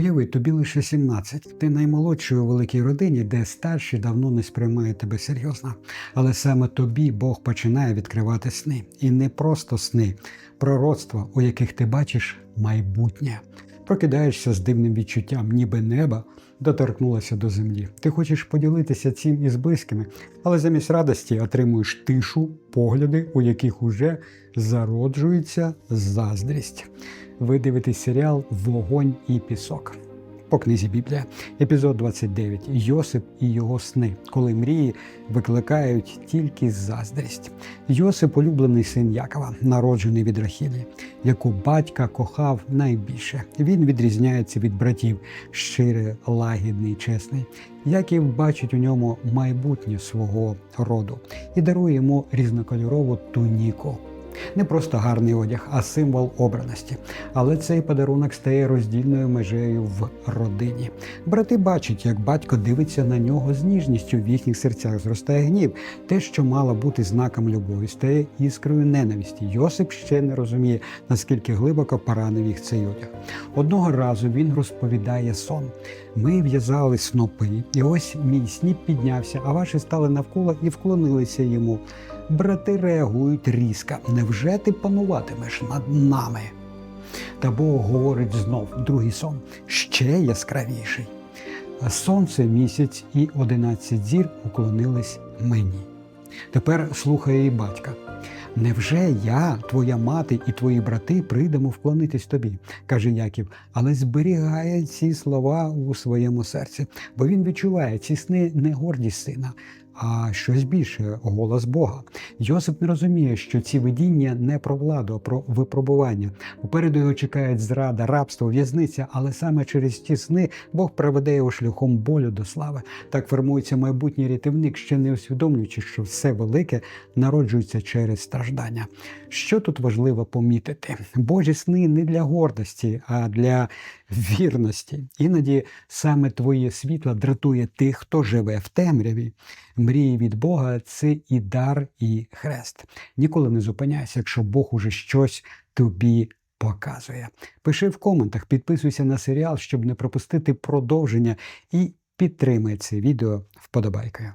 Уяви, тобі лише 17. Ти наймолодший у великій родині, де старші давно не сприймають тебе серйозно. Але саме тобі Бог починає відкривати сни. І не просто сни, пророцтва, у яких ти бачиш майбутнє. Прокидаєшся з дивним відчуттям, ніби неба доторкнулося до землі. Ти хочеш поділитися цим із близькими, але замість радості отримуєш тишу, погляди, у яких уже зароджується заздрість. Ви дивитесь серіал Вогонь і пісок. По книзі Біблія, епізод 29. Йосип і його сни, коли мрії викликають тільки заздрість. Йосип улюблений син Якова, народжений від Рахілі, яку батька кохав найбільше. Він відрізняється від братів, щирий, лагідний, чесний. Яків бачить у ньому майбутнє свого роду і дарує йому різнокольорову туніку. Не просто гарний одяг, а символ обраності. Але цей подарунок стає роздільною межею в родині. Брати бачать, як батько дивиться на нього з ніжністю в їхніх серцях. Зростає гнів. Те, що мало бути знаком любові, стає іскрою ненависті. Йосип ще не розуміє, наскільки глибоко поранив їх цей одяг. Одного разу він розповідає сон. Ми в'язали снопи, і ось мій сніп піднявся, а ваші стали навколо і вклонилися йому. Брати реагують різко. Невже ти пануватимеш над нами? Та Бог говорить знов, другий сон ще яскравіший. Сонце, місяць і одинадцять зір уклонились мені. Тепер слухає і батька. Невже я, твоя мати і твої брати прийдемо вклонитись тобі, каже Яків, але зберігає ці слова у своєму серці, бо він відчуває ці сни не гордість сина, а щось більше голос Бога. Йосип не розуміє, що ці видіння не про владу, а про випробування. Попереду його чекають зрада, рабство, в'язниця, але саме через ті сни Бог приведе його шляхом болю до слави. Так формується майбутній рятівник, ще не усвідомлюючи, що все велике народжується через страждання. Що тут важливо помітити? Божі сни не для гордості, а для вірності. Іноді саме твоє світло дратує тих, хто живе в темряві. Мрії від Бога це і дар, і хрест. Ніколи не зупиняйся, якщо Бог уже щось тобі показує. Пиши в коментах, підписуйся на серіал, щоб не пропустити продовження, і підтримай це відео вподобайкою.